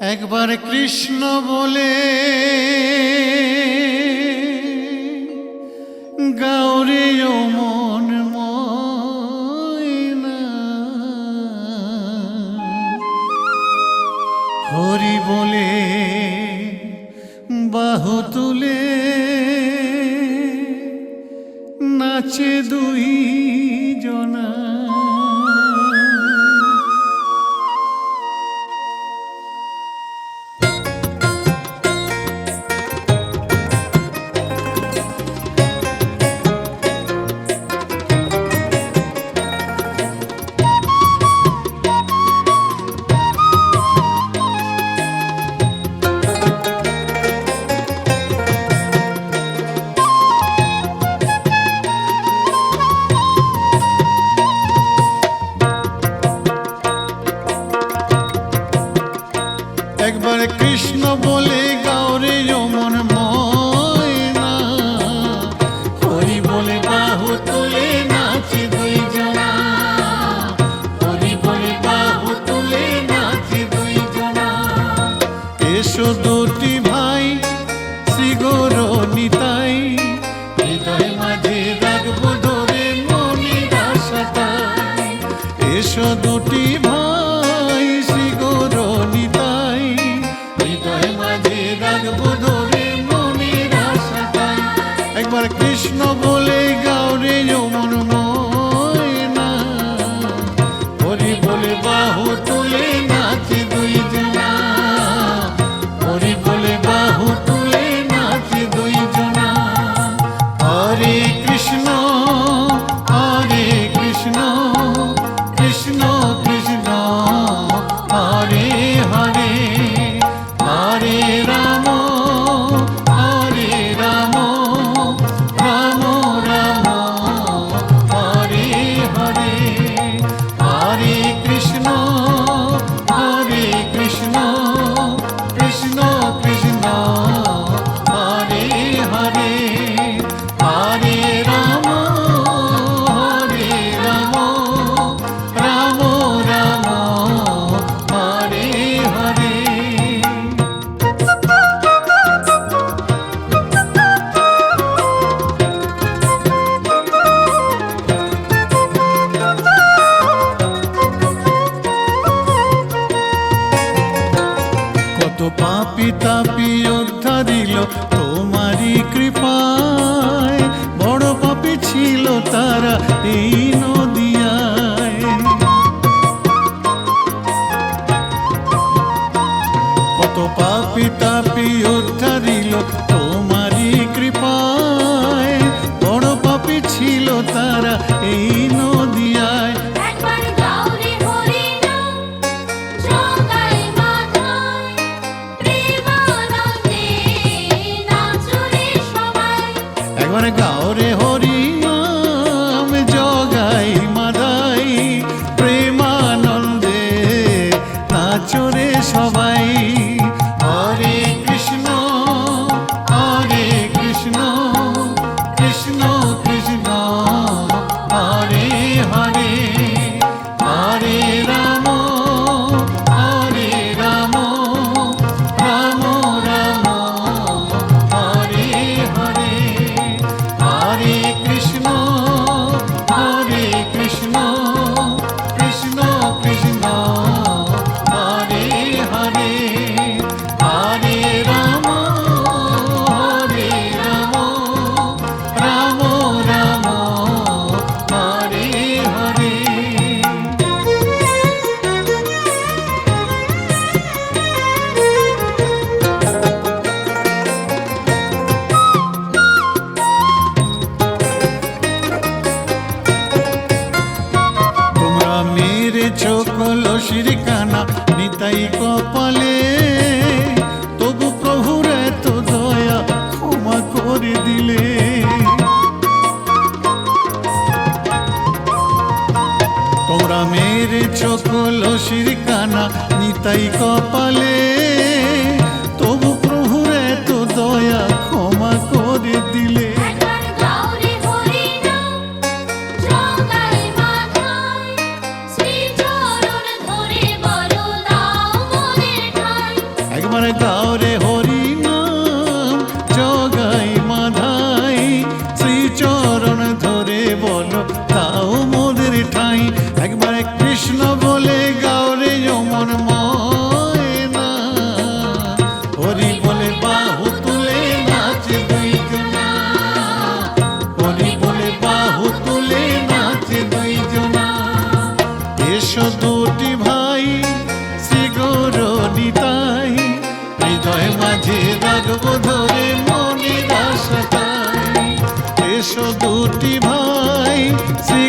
একবার কৃষ্ণ বলে গাউরে মন হরি বলে বাহু তুলে নাচে দুই জনা কৃষ্ণ বলে গাওরে যমন ময়না। হরি বলে, বাহু তুলে নাচে দুই জনা। হরি বলে, বাহু তুলে নাচে দুই জনা। এসো দুটি ভাই, শ্রীগর নিতাই। হৃদয় মাঝে রাখব ধরে, মনির আশাটাই। এসো দুটি ভাই একবার কৃষ্ণ বলে গাওরে যমন ময়না। হরি বলে বাহু তুলে তোমারই কৃপায় বড় পাপি ছিল তারা এই নদিয়ায়। পাপি কৃপায়, বড় পাপি ছিল তারা এই সবাই কলসির কানা নিতাই কপালে দুটি ভাই, শ্রী গৌর নিতাই হৃদয় মাঝে রাখব ধরে মনে আশা তাই। এসো দুটি ভাই, শ্রী